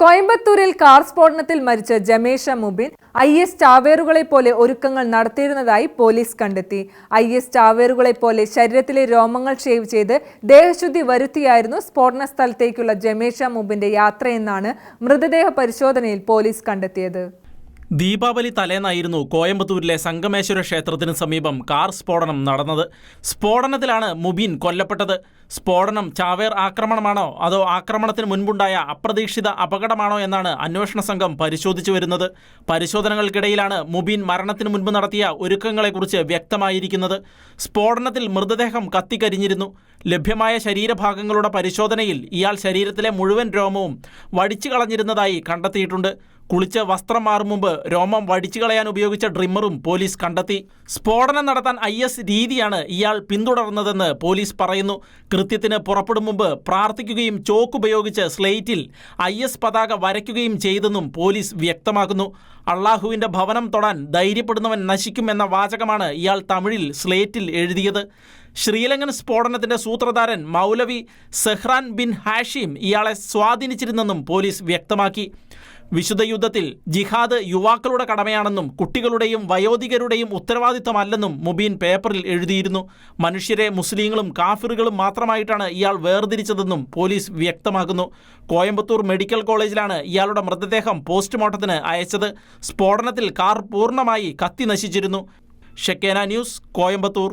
കോയമ്പത്തൂരിൽ കാർ സ്ഫോടനത്തിൽ മരിച്ച ജമേഷ മുബിൻ ഐ എസ് ചാവേറുകളെ പോലെ ഒരുക്കങ്ങൾ നടത്തിയിരുന്നതായി പോലീസ് കണ്ടെത്തി. ഐ എസ് ചാവേറുകളെ പോലെ ശരീരത്തിലെ രോമങ്ങൾ ഷേവ് ചെയ്ത് ദേഹശുദ്ധി വരുത്തിയായിരുന്നു സ്ഫോടന സ്ഥലത്തേക്കുള്ള ജമേഷ മുബിന്റെ യാത്രയെന്നാണ് മൃതദേഹ പരിശോധനയിൽ പോലീസ് കണ്ടെത്തിയത്. ദീപാവലി തലേന്നായിരുന്നു കോയമ്പത്തൂരിലെ സംഗമേശ്വര ക്ഷേത്രത്തിന് സമീപം കാർ സ്ഫോടനം നടന്നത്. സ്ഫോടനത്തിലാണ് മുബീൻ കൊല്ലപ്പെട്ടത്. സ്ഫോടനം ചാവേർ ആക്രമണമാണോ അതോ ആക്രമണത്തിന് മുൻപുണ്ടായ അപ്രതീക്ഷിത അപകടമാണോ എന്നാണ് അന്വേഷണ സംഘം പരിശോധിച്ചു വരുന്നത്. പരിശോധനകൾക്കിടയിലാണ് മുബീൻ മരണത്തിന് മുൻപ് നടത്തിയ ഒരുക്കങ്ങളെക്കുറിച്ച് വ്യക്തമായിരിക്കുന്നത്. സ്ഫോടനത്തിൽ മൃതദേഹം കത്തിക്കരിഞ്ഞിരുന്നു. ലഭ്യമായ ശരീരഭാഗങ്ങളുടെ പരിശോധനയിൽ ഇയാൾ ശരീരത്തിലെ മുഴുവൻ രോമവും വടിച്ചു കളഞ്ഞിരുന്നതായി കണ്ടെത്തിയിട്ടുണ്ട്. കുളിച്ച് വസ്ത്രം മാറും മുമ്പ് രോമം വടിച്ചു കളയാൻ ഉപയോഗിച്ച ഡ്രിമ്മറും പോലീസ് കണ്ടെത്തി. സ്ഫോടനം നടത്താൻ ഐ എസ് രീതിയാണ് ഇയാൾ പിന്തുടർന്നതെന്ന് പോലീസ് പറയുന്നു. കൃത്യത്തിന് പുറപ്പെടും മുമ്പ് പ്രാർത്ഥിക്കുകയും ചോക്ക് ഉപയോഗിച്ച് സ്ലേറ്റിൽ ഐ എസ് പതാക വരയ്ക്കുകയും ചെയ്തെന്നും പോലീസ് വ്യക്തമാക്കുന്നു. അള്ളാഹുവിന്റെ ഭവനം തൊടാൻ ധൈര്യപ്പെടുന്നവൻ നശിക്കുമെന്ന വാചകമാണ് ഇയാൾ തമിഴിൽ സ്ലേറ്റിൽ എഴുതിയത്. ശ്രീലങ്കൻ സ്ഫോടനത്തിന്റെ സൂത്രധാരൻ മൗലവി സെഹ്റാൻ ബിൻ ഹാഷിം ഇയാളെ സ്വാധീനിച്ചിരുന്നെന്നും പോലീസ് വ്യക്തമാക്കി. വിശുദ്ധ യുദ്ധത്തിൽ ജിഹാദ് യുവാക്കളുടെ കടമയാണെന്നും കുട്ടികളുടെയും വയോധികരുടെയും ഉത്തരവാദിത്തമല്ലെന്നും മുബീൻ പേപ്പറിൽ എഴുതിയിരുന്നു. മനുഷ്യരെ മുസ്ലിങ്ങളും കാഫിറുകളും മാത്രമായിട്ടാണ് ഇയാൾ വേർതിരിച്ചതെന്നും പോലീസ് വ്യക്തമാക്കുന്നു. കോയമ്പത്തൂർ മെഡിക്കൽ കോളേജിലാണ് ഇയാളുടെ മൃതദേഹം പോസ്റ്റ്മോർട്ടത്തിന് അയച്ചത്. സ്ഫോടനത്തിൽ കാർ പൂർണമായി കത്തി നശിച്ചിരുന്നു. ഷെക്കേന ന്യൂസ് കോയമ്പത്തൂർ.